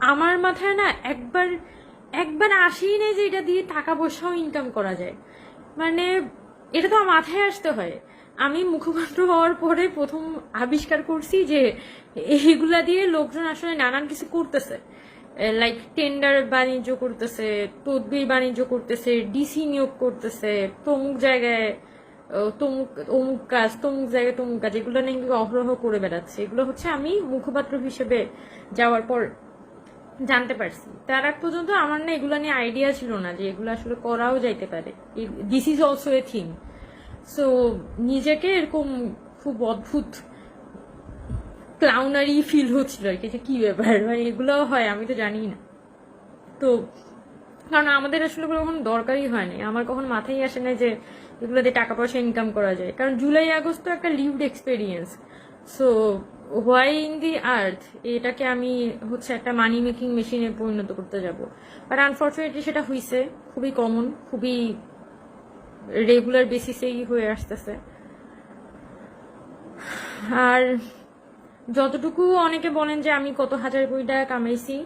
আমার মাথায় না একবার একবার আসেই নেই যে এটা দিয়ে টাকা পয়সাও ইনকাম করা যায়। মানে এটা তো মাথায় আসতে হয়। আমি মুখপাত্র হওয়ার পরে প্রথম আবিষ্কার করছি যে এইগুলা দিয়ে লোকজন আসলে নানান কিছু করতেছে। লাইক টেন্ডার বাণিজ্য করতেছে, তদবির বাণিজ্য করতেছে ডিসি নিয়োগ করতেছে, তমুক জায়গায় তমুক অমুক কাজ, তমুক জায়গায় তমুক কাজ, এগুলো নাকি অহরহ করে বেড়াচ্ছে। এগুলো হচ্ছে আমি মুখপাত্র হিসেবে যাওয়ার পর জানতে পারছি। তার আগ পর্যন্ত আমার না এগুলো নিয়ে আইডিয়া ছিল না যে এগুলো আসলে করাও যাইতে পারে। This is also a thing so নিজেকে এরকম খুব অদ্ভুত ক্লাউনারি ফিল হচ্ছিল আর কি, যে কি ব্যাপার? মানে এগুলো হয়, আমি তো জানি না। তো, কারণ আমাদের আসলে কখনো দরকারই হয়নি আমার কখন মাথায় আসে না যে এগুলো দিয়ে টাকা পয়সা ইনকাম করা যায়। কারণ জুলাই আগস্ট তো একটা lived experience so why in the earth এটাকে আমি হচ্ছে একটা মানি মেকিং মেশিনে পরিণত করতে যাব। বাট আনফর্চুনেটলি সেটা হয়েছে খুবই কমন খুবই রেগুলার বেসিসেই হয়ে আসতেছে। আর যতটুকু অনেকে বলেন যে আমি কত হাজার কোটি টাকা কামাইছি,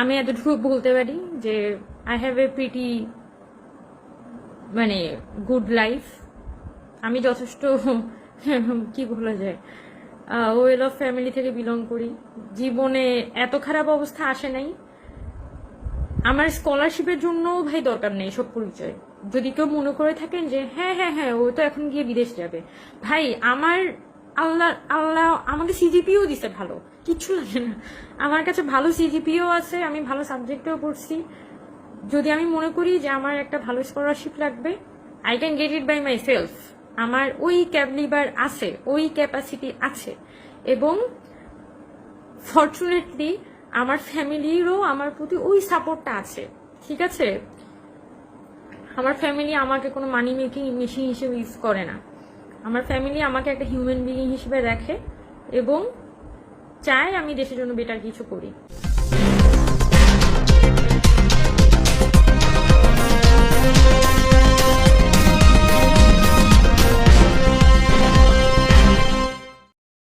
আমি এতটুকু বলতে পারি যে আই হ্যাভ এ প্রিটি মানে গুড লাইফ আমি যথেষ্ট কি বলা যায়? ওয়েল অফ ফ্যামিলি থেকে বিলং করি। জীবনে এত খারাপ অবস্থা আসে নাই। আমার স্কলারশিপের জন্য ভাই দরকার নেই সব পরিচয়। যদি কেউ মনে করে থাকেন যে হ্যাঁ হ্যাঁ হ্যাঁ ও তো এখন গিয়ে বিদেশ যাবে। ভাই, আমার আল্লাহ আল্লাহ আমাকে সিজিপিও দিছে ভালো। কিচ্ছু লাগে না। আমার কাছে ভালো সিজিপিও আছে, আমি ভালো সাবজেক্টেও পড়ছি। যদি আমি মনে করি যে আমার একটা ভালো স্কলারশিপ লাগবে I can get it by myself আমার ওই ক্যাবলিবার আছে, ওই ক্যাপাসিটি আছে। এবং ফর্চুনেটলি আমার ফ্যামিলিরও আমার প্রতি ওই সাপোর্টটা আছে, ঠিক আছে? আমার ফ্যামিলি আমাকে কোনো মানি মেকিং মেশিন হিসেবে ইউজ করে না। আমার ফ্যামিলি আমাকে একটা হিউম্যান বিইং হিসেবে দেখে এবং চায় আমি দেশের জন্য বেটার কিছু করি।